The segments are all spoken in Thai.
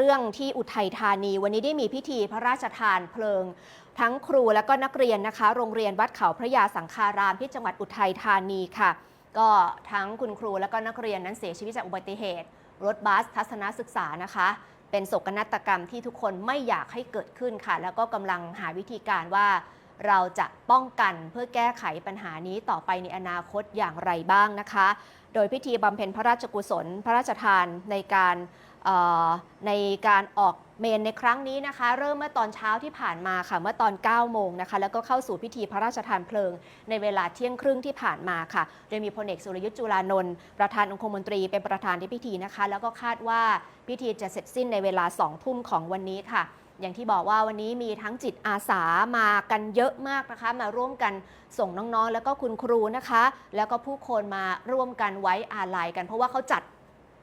เรื่องที่อุทัยธานี วันนี้ได้มีพิธีพระราชทานเพลิง ทั้งครูและก็นักเรียนนะคะ โรงเรียนวัดเขาพระยาสังคารามที่จังหวัดอุทัยธานีค่ะ ก็ทั้งคุณครูและก็นักเรียนนั้นเสียชีวิตจากอุบัติเหตุ รถบัสทัศนศึกษานะคะ เป็นโศกนาฏกรรมที่ทุกคนไม่อยากให้เกิดขึ้นค่ะ แล้วก็กำลังหาวิธีการว่า เราจะป้องกันเพื่อแก้ไขปัญหานี้ต่อไปในอนาคตอย่างไรบ้างนะคะ โดยพิธีบำเพ็ญพระราชกุศล พระราชทานในการ ในการออกเมนในครั้งนี้นะคะ เริ่มเมื่อตอนเช้าที่ผ่านมาค่ะเมื่อตอน 9 โมงนะคะ แล้วก็เข้าสู่พิธีพระราชทานเพลิง ในเวลาเที่ยงครึ่งที่ผ่านมาค่ะ โดยมีพลเอกสุรยุทธ์จุลานนท์ประธานองคมนตรีเป็นประธานในพิธีนะคะ แล้วก็คาดว่าพิธีจะเสร็จสิ้นในเวลา2ทุ่มของวันนี้ค่ะอย่างที่บอกว่าวันนี้มีทั้งจิตอาสามากันเยอะมากนะคะ มาร่วมกันส่งน้องๆ แล้วก็คุณครูนะคะ แล้วก็ผู้คนมาร่วมกันไว้อาลัยกัน เพราะว่าเขาจัด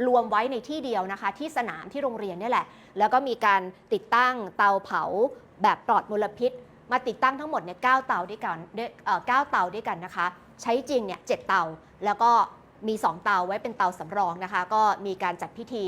รวมไว้ในที่เดียวนะคะ ที่สนามที่โรงเรียนนี่แหละ แล้วก็มีการติดตั้งเตาเผาแบบปลอดมลพิษ มาติดตั้งทั้งหมดเนี่ยเก้าเตาด้วยกันเอ่อเก้าเตาด้วยกันนะคะ ใช้จริงเนี่ยเจ็ดเตา แล้วก็มี 2 เตาไว้เป็นเตาสำรองนะคะ ก็มีการจัดพิธี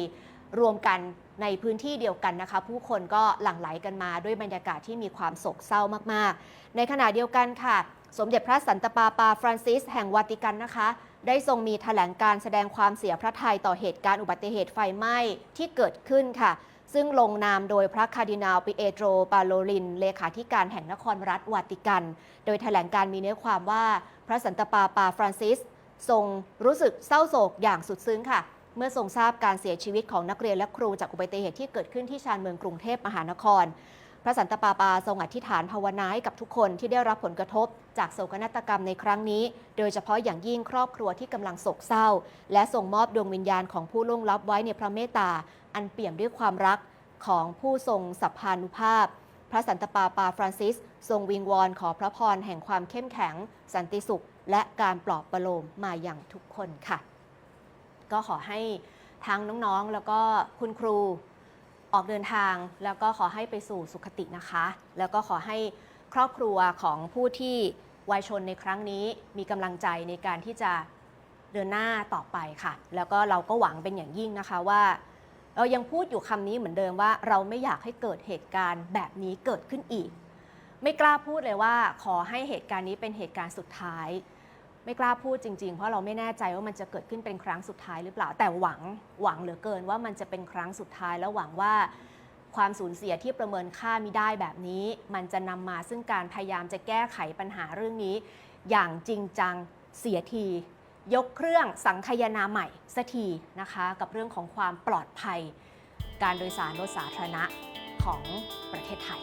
รวมกันในพื้นที่เดียวกันนะคะ ผู้คนก็หลั่งไหลกันมาด้วยบรรยากาศที่มีความโศกเศร้ามากๆ ในขณะเดียวกันค่ะ สมเด็จพระสันตะปาปาฟรานซิส แห่งวาติกันนะคะ ได้ทรงมีแถลงการแสดงความเสียพระทัยต่อเหตุการณ์อุบัติเหตุไฟไหม้ที่เกิดขึ้นค่ะ ซึ่งลงนามโดยพระคาร์ดินาลปิเอโตรปาโลลิน เลขาธิการแห่งนครรัฐวาติกัน โดยแถลงการมีเนื้อความว่าพระสันตะปาปาฟรานซิส ทรงรู้สึกเศร้าโศกอย่างสุดซึ้งค่ะ เมื่อทรงทราบการเสียชีวิตของนักเรียนและครูจากอุบัติเหตุที่เกิดขึ้นที่ชานเมืองกรุงเทพมหานคร พระสันตะปาปาทรงอธิษฐานภาวนาให้กับทุกคนที่ได้รับผลกระทบ จากโศกนาฏกรรมในครั้งนี้ โดยเฉพาะอย่างยิ่งครอบครัวที่กำลังโศกเศร้า และส่งมอบดวงวิญญาณของผู้ล่วงลับไว้ในพระเมตตา อันเปี่ยมด้วยความรักของผู้ทรงสัพพานุภาพ พระสันตะปาปาฟรานซิส ทรงวิงวอนขอพระพรแห่งความเข้มแข็ง สันติสุข และการปลอบประโลมมาอย่างทุกคนค่ะ ก็ขอให้ทั้งน้องๆ แล้วก็คุณครูออกเดินทาง แล้วก็ขอให้ไปสู่สุขตินะคะ แล้วก็ขอให้ครอบครัวของผู้ที่วัยชนในครั้งนี้มีกำลังใจในการที่จะเดินหน้าต่อไปค่ะ แล้วก็เราก็หวังเป็นอย่างยิ่งนะคะว่า เรายังพูดอยู่คำนี้เหมือนเดิมว่าเราไม่อยากให้เกิดเหตุการณ์แบบนี้เกิดขึ้นอีก ไม่กล้าพูดเลยว่าขอให้เหตุการณ์นี้เป็นเหตุการณ์สุดท้าย ไม่กล้าพูดจริง ๆ เพราะเราไม่แน่ใจว่ามันจะเกิดขึ้นเป็นครั้งสุดท้ายหรือเปล่า แต่หวังหวังเหลือเกินว่ามันจะเป็นครั้งสุดท้ายแล้วหวังว่าความสูญเสียที่ประเมินค่ามิได้แบบนี้ มันจะนำมาซึ่งการพยายามจะแก้ไขปัญหาเรื่องนี้ อย่างจริงจังเสียที ยกเครื่องสังคยนาใหม่สักทีนะคะ กับเรื่องของความปลอดภัย การโดยสารรถสาธารณะของประเทศไทย